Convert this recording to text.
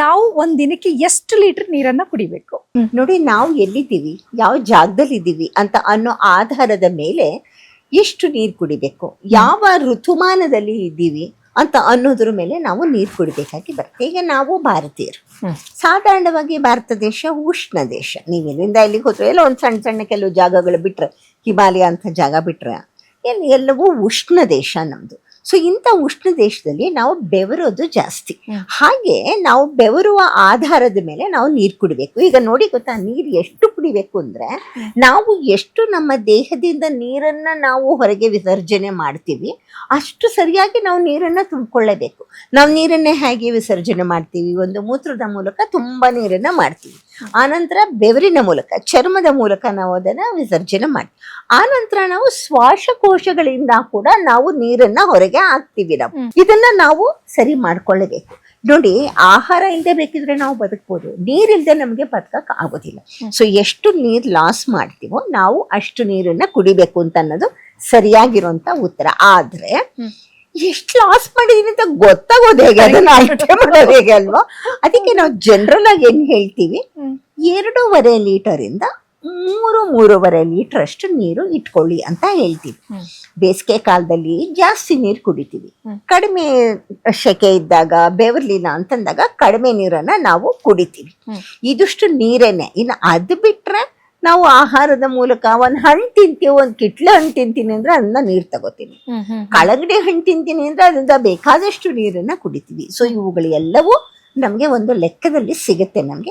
ನಾವು ಒಂದ್ ದಿನಕ್ಕೆ ಎಷ್ಟು ಲೀಟರ್ ನೀರನ್ನ ಕುಡಿಬೇಕು? ನೋಡಿ ನಾವು ಎಲ್ಲಿದ್ದೀವಿ? ಯಾವ ಜಾಗದಲ್ಲಿ ಇದ್ದೀವಿ ಅಂತ ಅನ್ನೋ ಆಧಾರದ ಮೇಲೆ ಎಷ್ಟು ನೀರು ಕುಡಿಬೇಕು? ಯಾವ ಋತುಮಾನದಲ್ಲಿ ಇದ್ದೀವಿ ಅಂತ ಅನ್ನೋದ್ರ ಮೇಲೆ ನಾವು ನೀರು ಕುಡಿಬೇಕಾಗಿ ಬರುತ್ತೆ. ಈಗ ನಾವು ಭಾರತೀಯರು. ಸಾಧಾರಣವಾಗಿ ಭಾರತ ದೇಶ ಉಷ್ಣ ದೇಶ. ನೀವು ಎಲ್ಲಿಂದ ಎಲ್ಲಿಗೆ ಹೋದ್ರೆ ಎಲ್ಲ ಒಂದು ಸಣ್ಣ ಸಣ್ಣ ಕೆಲವು ಜಾಗಗಳು ಬಿಟ್ರೆ ಹಿಮಾಲಯ ಅಂತ ಜಾಗ ಬಿಟ್ರೆ ಎಲ್ಲಿ ಎಲ್ಲವೂ ಉಷ್ಣ ದೇಶ ನಮ್ದು. ಸೊ ಇಂಥ ಉಷ್ಣ ದೇಶದಲ್ಲಿ ನಾವು ಬೆವರೋದು ಜಾಸ್ತಿ. ಹಾಗೆ ನಾವು ಬೆವರುವ ಆಧಾರದ ಮೇಲೆ ನಾವು ನೀರು ಕುಡಿಬೇಕು. ಈಗ ನೋಡಿ ಗೊತ್ತಾ ನೀರು ಎಷ್ಟು ಕುಡಿಬೇಕು ಅಂದ್ರೆ ನಾವು ಎಷ್ಟು ನಮ್ಮ ದೇಹದಿಂದ ನೀರನ್ನ ನಾವು ಹೊರಗೆ ವಿಸರ್ಜನೆ ಮಾಡ್ತೀವಿ ಅಷ್ಟು ಸರಿಯಾಗಿ ನಾವು ನೀರನ್ನ ತುಂಬಿಕೊಳ್ಳಬೇಕು. ನಾವು ನೀರನ್ನೇ ಹೇಗೆ ವಿಸರ್ಜನೆ ಮಾಡ್ತೀವಿ? ಒಂದು ಮೂತ್ರದ ಮೂಲಕ ತುಂಬಾ ನೀರನ್ನ ಮಾಡ್ತೀವಿ. ಆನಂತರ ಬೆವರಿನ ಮೂಲಕ ಚರ್ಮದ ಮೂಲಕ ನಾವು ಅದನ್ನ ವಿಸರ್ಜನೆ ಮಾಡಿ. ಆನಂತರ ನಾವು ಶ್ವಾಸಕೋಶಗಳಿಂದ ಕೂಡ ನಾವು ನೀರನ್ನ ಹೊರಗೆ ಹಾಕ್ತೀವಿ ನಾವು. ಇದನ್ನ ನಾವು ಸರಿ ಮಾಡ್ಕೊಳ್ಳಬೇಕು. ನೋಡಿ ಆಹಾರ ಇಲ್ಲದೆ ಬೇಕಿದ್ರೆ ನಾವು ಬದುಕ್ಬೋದು. ನೀರಿಲ್ಲದೆ ನಮಗೆ ಬದುಕಕ್ ಆಗೋದಿಲ್ಲ. ಸೊ ಎಷ್ಟು ನೀರು ಲಾಸ್ ಮಾಡ್ತೀವೋ ನಾವು ಅಷ್ಟು ನೀರನ್ನ ಕುಡಿಬೇಕು ಅಂತ ಅನ್ನೋದು ಸರಿಯಾಗಿರುವಂತ ಉತ್ತರ. ಆದ್ರೆ. ಎಷ್ಟು ಲಾಸ್ ಮಾಡಿದೀನಿ ಅಂತ ಗೊತ್ತಾಗೋದು ಹೇಗೆ? ಅದನ್ನ ಅಲ್ವಾ? ಅದಕ್ಕೆ ನಾವು ಜನರಲ್ ಆಗಿ ಏನ್ ಹೇಳ್ತೀವಿ. ಎರಡೂವರೆ ಲೀಟರಿಂದ ಇಂದ ಮೂರು ಮೂರುವರೆ ಲೀಟರ್ ಅಷ್ಟು ನೀರು ಇಟ್ಕೊಳ್ಳಿ ಅಂತ ಹೇಳ್ತೀವಿ. ಬೇಸಿಗೆ ಕಾಲದಲ್ಲಿ ಜಾಸ್ತಿ ನೀರು ಕುಡಿತೀವಿ. ಕಡಿಮೆ ಸೆಕೆ ಇದ್ದಾಗ ಬೆವರ್ಲಿನ ಅಂತಂದಾಗ ಕಡಿಮೆ ನೀರನ್ನ ನಾವು ಕುಡಿತೀವಿ. ಇದಿಷ್ಟು ನೀರೇನೆ. ಇನ್ನು ಅದು ಬಿಟ್ರೆ ನಾವು ಆಹಾರದ ಮೂಲಕ ಒಂದು ಹಣ್ಣು ತಿಂತೀವಿ ಒಂದು ಕಿಟ್ಲೆ ಹಣ್ಣು ತಿಂತೀನಿ ಅಂದ್ರೆ ಅದನ್ನ ನೀರ್ ತಗೋತೀನಿ. ಕಳಗಡೆ ಹಣ್ಣು ತಿಂತೀನಿ ಅಂದ್ರೆ ಅದರಿಂದ ಬೇಕಾದಷ್ಟು ನೀರನ್ನ ಕುಡಿತೀವಿ. ಸೊ ಇವುಗಳೆಲ್ಲವೂ ನಮ್ಗೆ ಒಂದು ಲೆಕ್ಕದಲ್ಲಿ ಸಿಗುತ್ತೆ ನಮ್ಗೆ.